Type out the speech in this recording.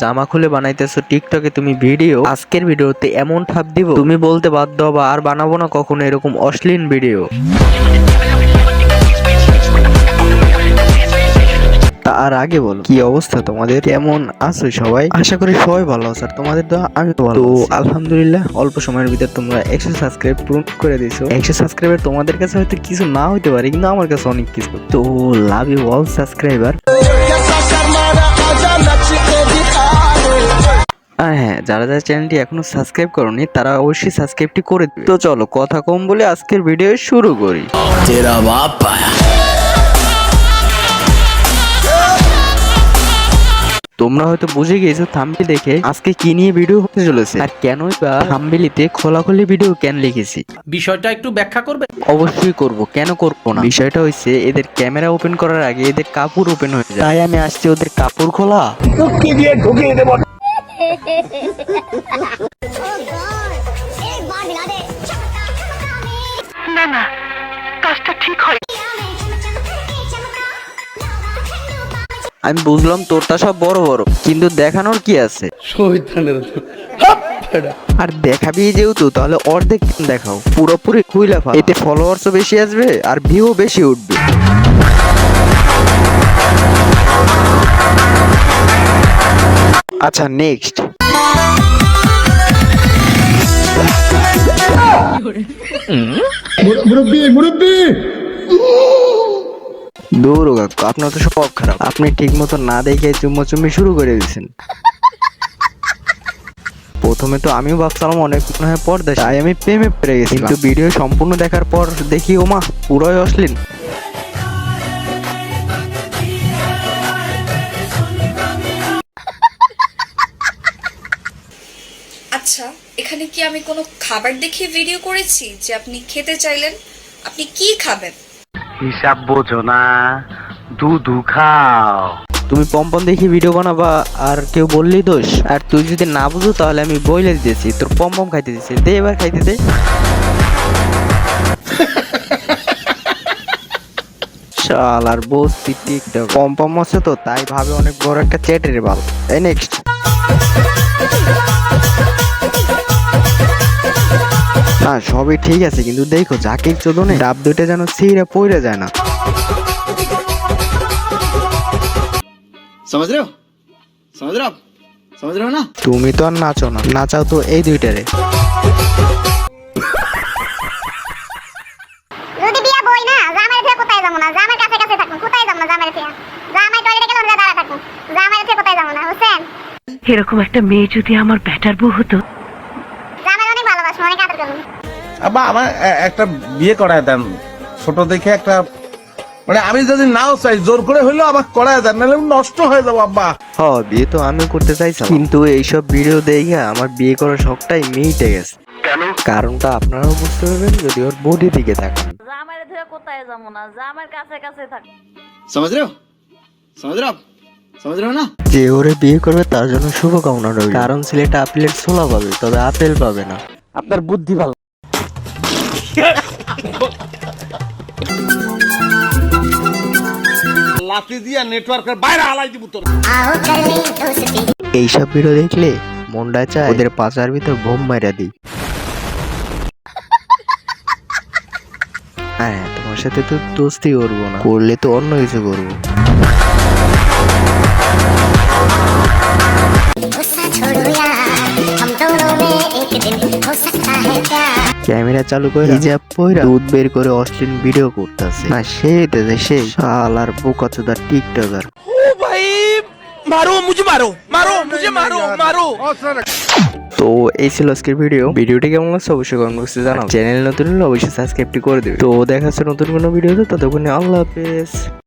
জামা খুলে বানাইতেছো টিকটকে তুমি ভিডিও? আজকের ভিডিওতে এমন ঠাপ দিব, তুমি বলতে বাধ্য হবা, আর বানাবো না কখনো এরকম অশ্লীল ভিডিও। তার আগে বলো। কি অবস্থা তোমাদের? কেমন আছো সবাই? আশা করি সবাই ভালো আছে। আর তোমাদের তো আমি তো ভালো তো আলহামদুলিল্লাহ অল্প সময়ের ভিতর তোমরা একশো সাবস্ক্রাইব পূরণ করে দিয়েছ। একশো সাবস্ক্রাইবার তোমাদের কাছে হয়তো কিছু না হইতে পারে কিন্তু আমার কাছে অনেক কিছু। তো লাভ ইউ অল সাবস্ক্রাইবার আর হ্যাঁ যারা যারা চ্যানেলটি এখনও সাবস্ক্রাইব করনি তারা অবশ্যই সাবস্ক্রাইবটি করে তো চলো কথা কম বলে আজকের ভিডিও শুরু করি। তোমরা হয়তো বুঝে গিয়েছো থাম্বিল দেখে আজকে কি নিয়ে ভিডিও হতে চলেছে আর কেনই বা থাম্বিলিতে খোলাখুলি ভিডিও কেন লিখেছি? বিষয়টা একটু ব্যাখ্যা করবে? অবশ্যই করব কেন করব না? বিষয়টা হইছে এদের ক্যামেরা ওপেন করার আগে এদের কাপড় ওপেন হয়ে যায়। তাই আমি আসছি ওদের কাপড় খোলা। কি দিয়ে ঢুকিয়ে দেব। না না আমি বুঝলাম তোরটা সব বড় বড় কিন্তু দেখানোর কি আছে? আর দেখাবি যেহেতু তাহলে অর্ধেক দেখাও? পুরোপুরি খুইলা ফা এতে ফলোয়ার্সও বেশি আসবে আর ভিউ বেশি উঠবে। আচ্ছা নেক্সট দৌড়ো আপনার তো সব খারাপ। আপনি ঠিক মতো না দেখে চুম্মাচুম্মি শুরু করে দিয়েছেন। প্রথমে তো আমিও ভাবছিলাম অনেক মনে হয় পর্দা তাই আমি প্রেমে পেরে গেছি কিন্তু ভিডিও সম্পূর্ণ দেখার পর দেখি, ওমা, পুরোই অশ্লীল। আচ্ছা এখানে কি আমি কোনো খাবার দেখিয়ে ভিডিও করেছি যে আপনি খেতে চাইলেন? আপনি কি খাবেন? হিসাব বোঝো না, দুধু খাও। তুমি পম্পম দেখি ভিডিও বানাবা আর কেউ বললেই দোষ। আর তুই যদি না বুঝো, তাহলে আমি বইলে দিতেছি। তোর পম্পম খাইতে দিছি। দে এবার খাইতে দে। শাল আর বসতি টিকটক পম্পম আছে তো, তাই ভাবে অনেক বড় একটা চ্যাটের বাল। এই নেক্সট না সবই ঠিক আছে কিন্তু দেখো জাকির চোদনে ডাব দুইটা যেন সিরা পইরা যায় না समझ रहे हो समझ रहे हो आप समझ रहे हो ना তুমি তো আর নাচো না নাচাও তো এই দুইটারে যদি বিয়া বই না জামাই থেকে কোথায় যাবো না জামাই কাছে কাছে থাকুন কোথায় যাবো না জামাই থেকে জামাই টয়লেটে গেলে আমরা দাঁড়া থাকুন জামাই থেকে কোথায় যাবো না বুঝছেন এরকম একটা মেয়ে যদি আমার ব্যাটার বউ হতো বা আমার একটা বিয়ে করায় দেন। ছোট দেখে একটা মানে আমি যদি নাও চাই জোর করে হইলেও আমাকে করায় দেন নাহলে নষ্ট হয়ে যাব আব্বা। হ বিয়ে তো আমি করতে চাইছিলাম। কিন্তু এইসব ভিডিও দেখে আমার বিয়ে করার শখটাই মিটে গেছে। কারণটা আপনারাও বুঝতে পারবেন যদি ওর বডি দিকে থাকেন আমার ধরে কোথায় যাব না? যা আমার কাছে কাছে থাক। সমাজ রেও সমাজ রেও যে ওরে বিয়ে করবে তার জন্য শুভকামনা রইল। কারণ ছেলেটা আপেলের ছোলা পাবে তবে আপেল পাবে না। আপনার বুদ্ধি ভালো। লাতি দিয়া এইসব ভিডিও দেখলে মন্ডা চায় ওদের পাচার ভিতর বোম মাইরা দিই। হ্যাঁ তোমার সাথে তো দোস্তি করব না। করলে তো অন্য কিছু করব। ক্যামেরা চালু করে হিজাব পয়রা দুধ বের করে অশ্লীল ভিডিও করতেছে। না সে দেশে সে। শালার আর চোদা টিকটকার। মারো মুঝে মারো মারো মুঝে মারো মারো তো এই ছিল আজকের ভিডিও। ভিডিওটি কেমন লাগছে অবশ্যই কমেন্ট বক্সে জানাও। চ্যানেল নতুন হলে অবশ্যই সাবস্ক্রাইবটি করে দেবে। তো দেখা হচ্ছে নতুন কোনো ভিডিওতে ততক্ষণে আল্লাহ হাফেজ।